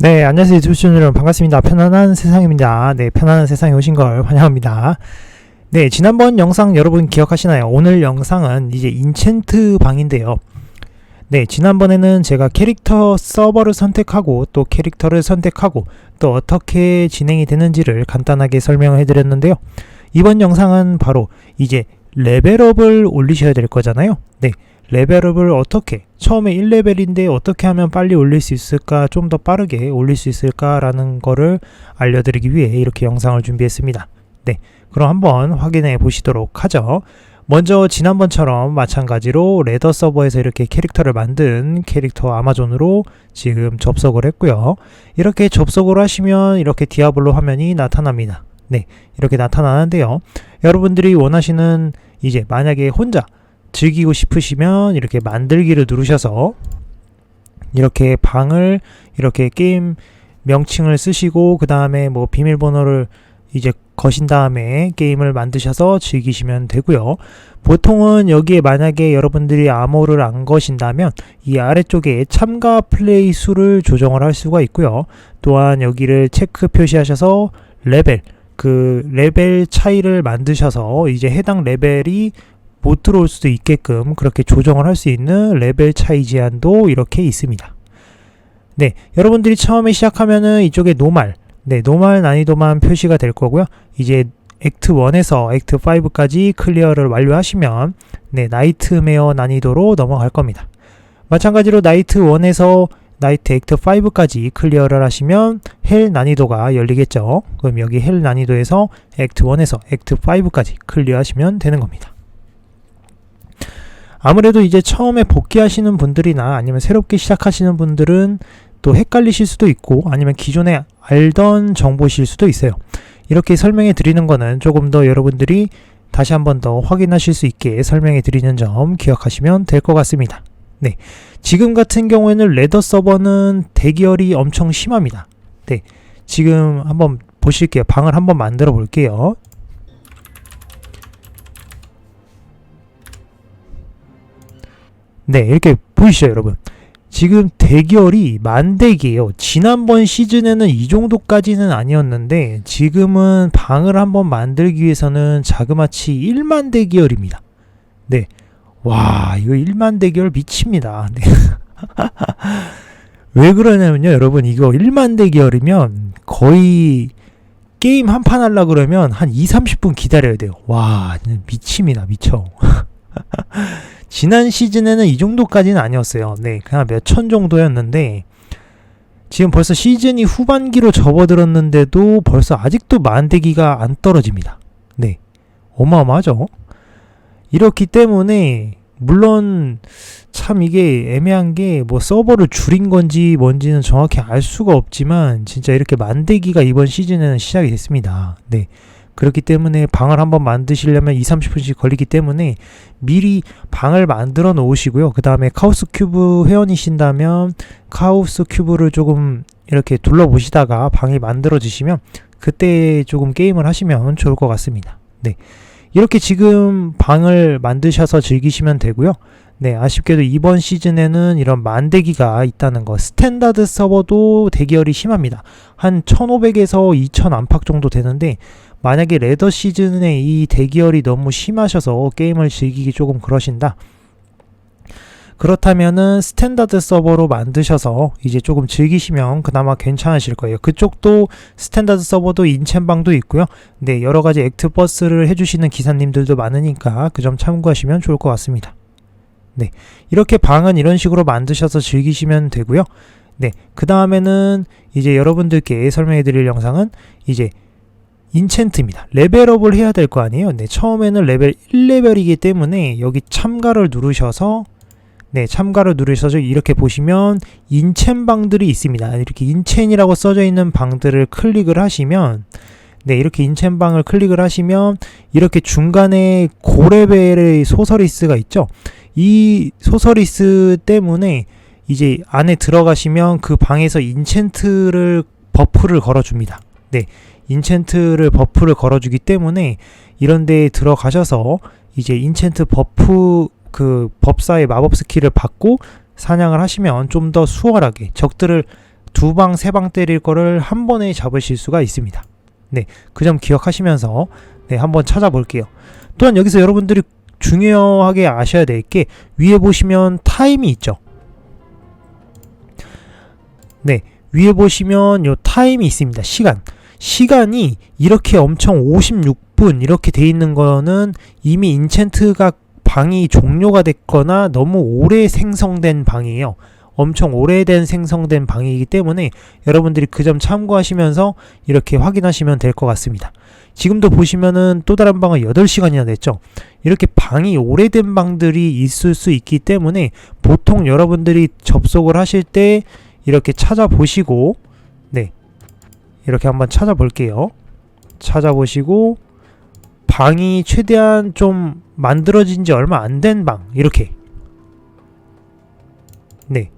네, 안녕하세요. 유튜브 여러분 반갑습니다. 편안한 세상입니다. 네, 편안한 세상에 오신 걸 환영합니다. 네, 지난번 영상 여러분 기억하시나요? 오늘 영상은 이제 인챈트 방인데요. 네, 지난번에는 제가 캐릭터 서버를 선택하고 또 캐릭터를 선택하고 또 어떻게 진행이 되는지를 간단하게 설명을 해드렸는데요. 이번 영상은 바로 이제 레벨업을 올리셔야 될 거잖아요. 네, 레벨업을 어떻게 처음에 1레벨인데 어떻게 하면 빨리 올릴 수 있을까 좀 더 빠르게 올릴 수 있을까라는 거를 알려드리기 위해 이렇게 영상을 준비했습니다. 네, 그럼 한번 확인해 보시도록 하죠. 먼저 지난번처럼 마찬가지로 레더 서버에서 이렇게 캐릭터를 만든 캐릭터 아마존으로 지금 접속을 했고요. 이렇게 접속을 하시면 이렇게 디아블로 화면이 나타납니다. 네, 이렇게 나타나는데요. 여러분들이 원하시는 이제 만약에 혼자 즐기고 싶으시면 이렇게 만들기를 누르셔서 이렇게 방을 이렇게 게임 명칭을 쓰시고 그 다음에 뭐 비밀번호를 이제 거신 다음에 게임을 만드셔서 즐기시면 되고요. 보통은 여기에 만약에 여러분들이 암호를 안 거신다면 이 아래쪽에 참가 플레이 수를 조정을 할 수가 있고요. 또한 여기를 체크 표시하셔서 레벨 그 레벨 차이를 만드셔서 이제 해당 레벨이 못 들어올 수도 있게끔 그렇게 조정을 할 수 있는 레벨 차이 제한도 이렇게 있습니다. 네, 여러분들이 처음에 시작하면은 이쪽에 노말, 네, 노말 난이도만 표시가 될 거고요. 이제 액트 1에서 액트 5까지 클리어를 완료하시면 네, 나이트메어 난이도로 넘어갈 겁니다. 마찬가지로 나이트 1에서 나이트 액트 5까지 클리어를 하시면 헬 난이도가 열리겠죠. 그럼 여기 헬 난이도에서 액트 1에서 액트 5까지 클리어하시면 되는 겁니다. 아무래도 이제 처음에 복귀하시는 분들이나 아니면 새롭게 시작하시는 분들은 또 헷갈리실 수도 있고 아니면 기존에 알던 정보실 수도 있어요. 이렇게 설명해 드리는 거는 조금 더 여러분들이 다시 한 번 더 확인하실 수 있게 설명해 드리는 점 기억하시면 될 것 같습니다. 네. 지금 같은 경우에는 레더 서버는 대기열이 엄청 심합니다. 네. 지금 한번 보실게요. 방을 한번 만들어 볼게요. 네, 이렇게 보이시죠, 여러분? 지금 대결이 만대기예요. 지난번 시즌에는 이 정도까지는 아니었는데 지금은 방을 한번 만들기 위해서는 자그마치 1만 대기열입니다. 네. 와, 이거 1만 대기열 미칩니다. 네. 왜 그러냐면요, 여러분. 이거 1만 대기열이면 거의 게임 한 판 하려 그러면 한 2, 30분 기다려야 돼요. 와, 미칩니다. 미쳐. 지난 시즌에는 이 정도까지는 아니었어요. 네, 그냥 몇 천 정도였는데 지금 벌써 시즌이 후반기로 접어들었는데도 벌써 아직도 만대기가 안 떨어집니다. 네, 어마어마하죠. 이렇기 때문에 물론 참 이게 애매한 게 뭐 서버를 줄인 건지 뭔지는 정확히 알 수가 없지만 진짜 이렇게 만대기가 이번 시즌에는 시작이 됐습니다. 네. 그렇기 때문에 방을 한번 만드시려면 2, 30분씩 걸리기 때문에 미리 방을 만들어 놓으시고요. 그 다음에 카오스 큐브 회원이신다면 카오스 큐브를 조금 이렇게 둘러보시다가 방이 만들어지시면 그때 조금 게임을 하시면 좋을 것 같습니다. 네. 이렇게 지금 방을 만드셔서 즐기시면 되고요. 네, 아쉽게도 이번 시즌에는 이런 만대기가 있다는 거. 스탠다드 서버도 대기열이 심합니다. 한 1500에서 2000 안팎 정도 되는데 만약에 레더 시즌에 이 대기열이 너무 심하셔서 게임을 즐기기 조금 그러신다. 그렇다면은 스탠다드 서버로 만드셔서 이제 조금 즐기시면 그나마 괜찮으실 거예요. 그쪽도 스탠다드 서버도 인챈방도 있고요. 네, 여러 가지 액트 버스를 해주시는 기사님들도 많으니까 그 점 참고하시면 좋을 것 같습니다. 네, 이렇게 방은 이런 식으로 만드셔서 즐기시면 되고요. 네, 그 다음에는 이제 여러분들께 설명해 드릴 영상은 이제 인챈트입니다. 레벨업을 해야 될 거 아니에요. 네, 처음에는 레벨 1레벨이기 때문에 여기 참가를 누르셔서 네, 참가를 누르셔서 이렇게 보시면 인챈 방들이 있습니다. 이렇게 인챈이라고 써져 있는 방들을 클릭을 하시면 네, 이렇게 인챈 방을 클릭을 하시면 이렇게 중간에 고레벨의 소서리스가 있죠. 이 소서리스 때문에 이제 안에 들어가시면 그 방에서 인챈트를 버프를 걸어줍니다. 네, 인챈트를 버프를 걸어주기 때문에 이런 데에 들어가셔서 이제 인챈트 버프 그 법사의 마법 스킬을 받고 사냥을 하시면 좀 더 수월하게 적들을 두 방, 세 방 때릴 거를 한 번에 잡으실 수가 있습니다. 네, 그 점 기억하시면서 네, 한번 찾아볼게요. 또한 여기서 여러분들이 중요하게 아셔야 될 게 위에 보시면 타임이 있죠. 네, 위에 보시면 요 타임이 있습니다. 시간. 시간이 이렇게 엄청 56분 이렇게 돼 있는 거는 이미 인챈트가 방이 종료가 됐거나 너무 오래 생성된 방이에요. 엄청 오래된 생성된 방이기 때문에 여러분들이 그 점 참고하시면서 이렇게 확인하시면 될 것 같습니다. 지금도 보시면은 또 다른 방은 8시간이나 됐죠. 이렇게 방이 오래된 방들이 있을 수 있기 때문에 보통 여러분들이 접속을 하실 때 이렇게 찾아보시고 네 이렇게 한번 찾아볼게요. 찾아보시고 방이 최대한 좀 만들어진 지 얼마 안 된 방 이렇게 네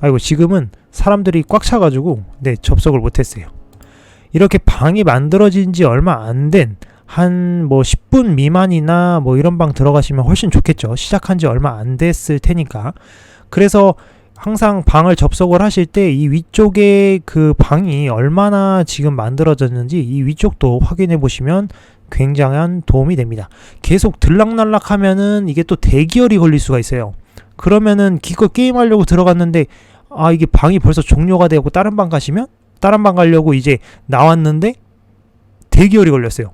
아이고 지금은 사람들이 꽉 차가지고 네 접속을 못했어요. 이렇게 방이 만들어진 지 얼마 안 된 한 뭐 10분 미만이나 뭐 이런 방 들어가시면 훨씬 좋겠죠. 시작한 지 얼마 안 됐을 테니까. 그래서 항상 방을 접속을 하실 때 이 위쪽에 그 방이 얼마나 지금 만들어졌는지 이 위쪽도 확인해 보시면 굉장한 도움이 됩니다. 계속 들락날락 하면은 이게 또 대기열이 걸릴 수가 있어요. 그러면은 기껏 게임하려고 들어갔는데 아 이게 방이 벌써 종료가 되고 다른 방 가시면 다른 방 가려고 이제 나왔는데 대기열이 걸렸어요.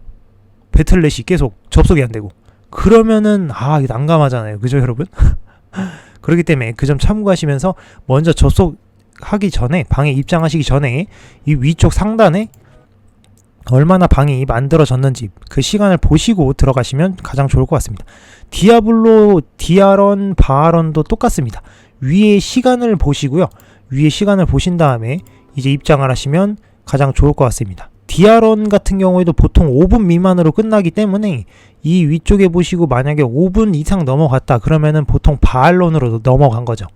배틀넷이 계속 접속이 안 되고 그러면은 아 이게 난감하잖아요. 그죠 여러분? 그렇기 때문에 그 점 참고하시면서 먼저 접속하기 전에 방에 입장하시기 전에 이 위쪽 상단에 얼마나 방이 만들어졌는지 그 시간을 보시고 들어가시면 가장 좋을 것 같습니다. 디아블로, 디아런, 바아런도 똑같습니다. 위에 시간을 보시고요. 위에 시간을 보신 다음에 이제 입장을 하시면 가장 좋을 것 같습니다. 디아런 같은 경우에도 보통 5분 미만으로 끝나기 때문에 이 위쪽에 보시고 만약에 5분 이상 넘어갔다 그러면은 보통 바알론으로 넘어간 거죠.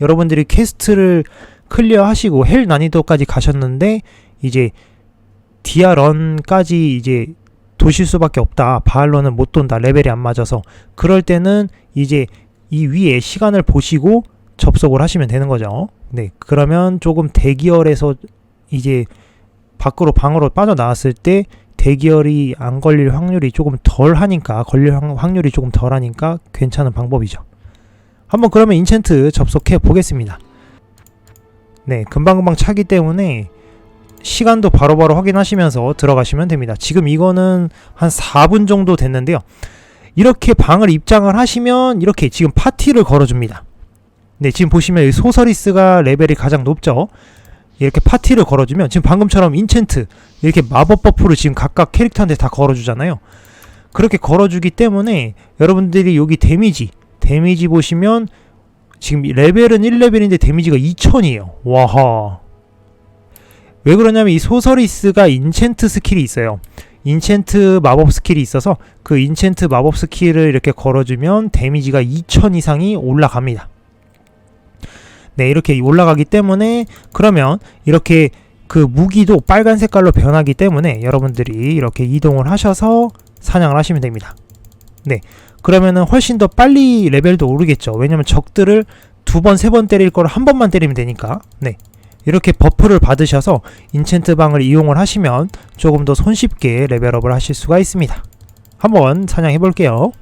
여러분들이 퀘스트를 클리어 하시고 헬 난이도까지 가셨는데 이제 디아런까지 이제 도실 수밖에 없다. 바알론은 못 돈다. 레벨이 안 맞아서. 그럴 때는 이제 이 위에 시간을 보시고 접속을 하시면 되는 거죠. 네. 그러면 조금 대기열에서 이제 밖으로 방으로 빠져나왔을 때 대기열이 안 걸릴 확률이 조금 덜 하니까 걸릴 확률이 조금 덜 하니까 괜찮은 방법이죠. 한번 그러면 인챈트 접속해 보겠습니다. 네, 금방금방 차기 때문에 시간도 바로바로 확인하시면서 들어가시면 됩니다. 지금 이거는 한 4분 정도 됐는데요. 이렇게 방을 입장을 하시면 이렇게 지금 파티를 걸어줍니다. 네, 지금 보시면 소서리스가 레벨이 가장 높죠. 이렇게 파티를 걸어주면 지금 방금처럼 인챈트 이렇게 마법 버프를 지금 각각 캐릭터한테 다 걸어주잖아요. 그렇게 걸어주기 때문에 여러분들이 여기 데미지 데미지 보시면 지금 레벨은 1레벨인데 데미지가 2000이에요. 와하. 왜 그러냐면 이 소서리스가 인챈트 스킬이 있어요. 인챈트 마법 스킬이 있어서 그 인챈트 마법 스킬을 이렇게 걸어주면 데미지가 2000 이상이 올라갑니다. 네, 이렇게 올라가기 때문에 그러면 이렇게 그 무기도 빨간 색깔로 변하기 때문에 여러분들이 이렇게 이동을 하셔서 사냥을 하시면 됩니다. 네. 그러면은 훨씬 더 빨리 레벨도 오르겠죠. 왜냐면 적들을 두 번, 세 번 때릴 거를 한 번만 때리면 되니까. 네. 이렇게 버프를 받으셔서 인챈트 방을 이용을 하시면 조금 더 손쉽게 레벨업을 하실 수가 있습니다. 한번 사냥해 볼게요.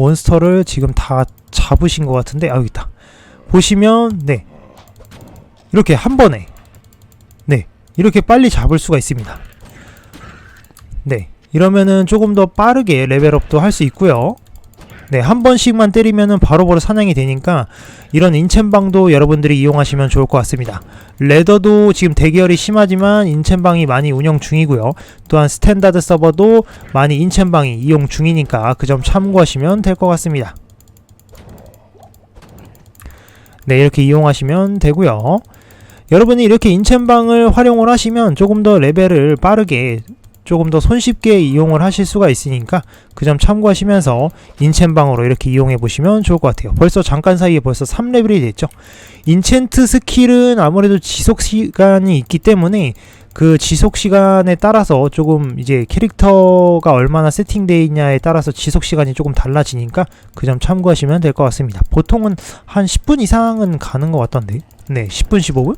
몬스터를 지금 다 잡으신 것 같은데 아 여기 있다. 보시면 네 이렇게 한 번에 네 이렇게 빨리 잡을 수가 있습니다. 네 이러면은 조금 더 빠르게 레벨업도 할 수 있고요. 네, 한 번씩만 때리면은 바로바로 사냥이 되니까 이런 인챈방도 여러분들이 이용하시면 좋을 것 같습니다. 레더도 지금 대결이 심하지만 인챈방이 많이 운영 중이고요. 또한 스탠다드 서버도 많이 인챈방이 이용 중이니까 그 점 참고하시면 될 것 같습니다. 네, 이렇게 이용하시면 되고요. 여러분이 이렇게 인챈방을 활용을 하시면 조금 더 레벨을 빠르게 조금 더 손쉽게 이용을 하실 수가 있으니까 그 점 참고하시면서 인챈방으로 이렇게 이용해 보시면 좋을 것 같아요. 벌써 잠깐 사이에 벌써 3레벨이 됐죠. 인챈트 스킬은 아무래도 지속 시간이 있기 때문에 그 지속 시간에 따라서 조금 이제 캐릭터가 얼마나 세팅되어 있냐에 따라서 지속 시간이 조금 달라지니까 그 점 참고하시면 될 것 같습니다. 보통은 한 10분 이상은 가는 것 같던데. 네, 10분, 15분?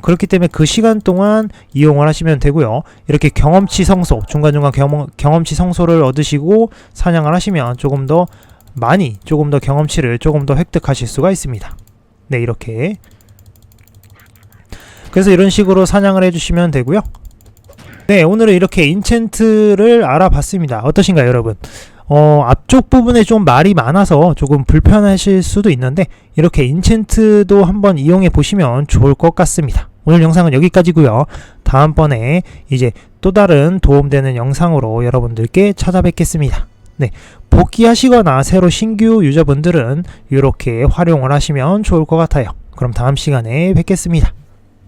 그렇기 때문에 그 시간 동안 이용을 하시면 되고요. 이렇게 경험치 성소, 중간중간 경험, 경험치 성소를 얻으시고 사냥을 하시면 조금 더 많이, 조금 더 경험치를 조금 더 획득하실 수가 있습니다. 네, 이렇게. 그래서 이런 식으로 사냥을 해주시면 되고요. 네, 오늘은 이렇게 인챈트를 알아봤습니다. 어떠신가요, 여러분? 어, 앞쪽 부분에 좀 말이 많아서 조금 불편하실 수도 있는데 이렇게 인챈트도 한번 이용해 보시면 좋을 것 같습니다. 오늘 영상은 여기까지고요. 다음번에 이제 또 다른 도움되는 영상으로 여러분들께 찾아뵙겠습니다. 네, 복귀하시거나 새로 신규 유저분들은 이렇게 활용을 하시면 좋을 것 같아요. 그럼 다음 시간에 뵙겠습니다.